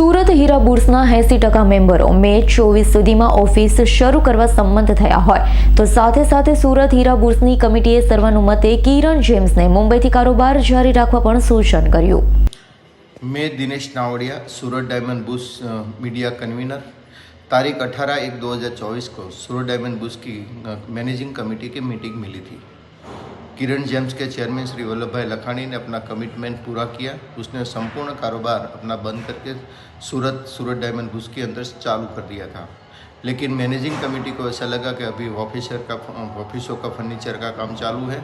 सुरत हीरा बर्सना 80% मेंबरो मई 24 સુધીમાં ઓફિસ શરૂ કરવા સંબંધ થયા હોય તો સાથે સાથે સુરત हीरा બર્સની કમિટીએ સર્વાનુમતે કિરણ જેમ્સને મુંબઈ થી کاروبار જારી રાખવા પર સૂચન કર્યું મે Dinesh Navadiya Surat diamond bourse media convenor તારીખ 18 1 2024 કો સુરત ડાયમંડ બુસ કી મેનેજિંગ કમિટી કે મીટિંગ મળી થી किरण जेम्स के चेयरमैन श्री वल्लभ भाई लखानी ने अपना कमिटमेंट पूरा किया उसने संपूर्ण कारोबार अपना बंद करके सूरत सूरत डायमंड घुस के अंदर चालू कर दिया था लेकिन मैनेजिंग कमेटी को ऐसा लगा कि अभी ऑफिसर का ऑफिसों का फर्नीचर का काम चालू है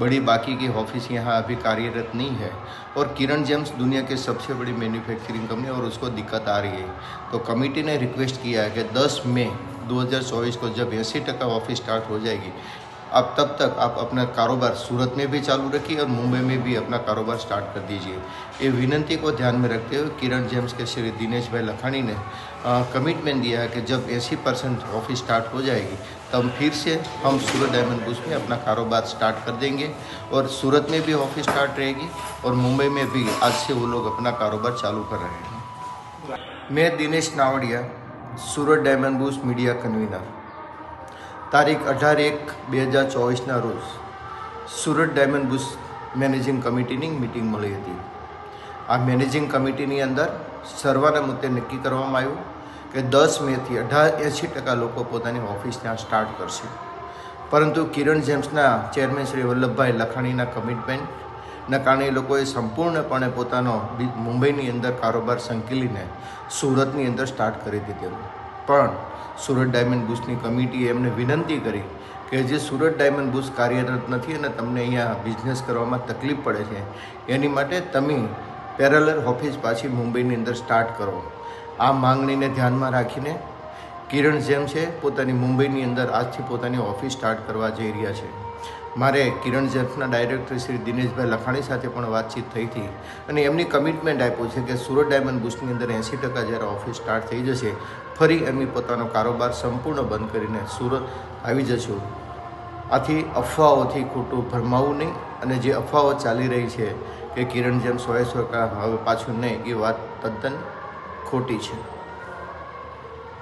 बड़ी बाकी की ऑफिस यहाँ अभी कार्यरत नहीं है और किरण जेम्स दुनिया के सबसे बड़ी मैन्युफैक्चरिंग कंपनी और उसको दिक्कत आ रही है तो कमेटी ने रिक्वेस्ट किया है कि 10 मई 2024 को जब अस्सी टका ऑफिस स्टार्ट हो जाएगी आप तब तक आप अपना कारोबार सूरत में भी चालू रखिए और मुंबई में भी अपना कारोबार स्टार्ट कर दीजिए ये विनंती को ध्यान में रखते हुए किरण जेम्स के श्री दिनेश भाई लखानी ने कमिटमेंट दिया है कि जब एसी परसेंट ऑफिस स्टार्ट हो जाएगी तब फिर से हम सूरत डायमंड बुश में अपना कारोबार स्टार्ट कर देंगे और सूरत में भी ऑफिस स्टार्ट रहेगी और मुंबई में भी आज से वो लोग अपना कारोबार चालू कर रहे हैं मैं Dinesh Navadiya Surat diamond bourse media convenor તારીખ અઢાર એક બે હજાર ચોવીસના રોજ સુરત ડાયમંડ બુસ મેનેજિંગ કમિટીની મિટિંગ મળી હતી આ મેનેજિંગ કમિટીની અંદર સર્વાના મુદ્દે નક્કી કરવામાં આવ્યું કે દસ મેથી અઢાર એંશી ટકા લોકો પોતાની ઓફિસ ત્યાં સ્ટાર્ટ કરશે પરંતુ કિરણ જેમ્સના ચેરમેન શ્રી વલ્લભભાઈ લખાણીના કમિટમેન્ટના કારણે લોકોએ સંપૂર્ણપણે પોતાનો મુંબઈની અંદર કારોબાર સંકેલીને સુરતની અંદર સ્ટાર્ટ કરી દીધેલો પણ સુરત ડાયમંડ બુસની કમિટીએ એમને વિનંતી કરી કે જે સુરત ડાયમંડ બુસ કાર્યરત નથી અને તમને અહીંયા બિઝનેસ કરવામાં તકલીફ પડે છે એની માટે તમે પેરેલર ઓફિસ પાછી મુંબઈની અંદર સ્ટાર્ટ કરો આ માંગણીને ધ્યાનમાં રાખીને કિરણ જેમ છે પોતાની મુંબઈની અંદર આજથી પોતાની ઓફિસ સ્ટાર્ટ કરવા જઈ રહ્યા છે મારે કિરણ જેમ્સના ડાયરેક્ટર શ્રી દિનેશભાઈ લખાણી સાથે પણ વાતચીત થઈ હતી અને એમની કમિટમેન્ટ આપ્યું છે કે સુરત ડાયમંડ બુસ્ટની અંદર એંસી ટકા જ્યારે ઓફિસ સ્ટાર્ટ થઈ જશે ફરી એમની પોતાનો કારોબાર સંપૂર્ણ બંધ કરીને સુરત આવી જશું આથી અફવાઓથી ખોટું ભરમાવું નહીં અને જે અફવાઓ ચાલી રહી છે કે કિરણ જેમ સોએ સો હવે પાછું નહીં એ વાત તદ્દન ખોટી છે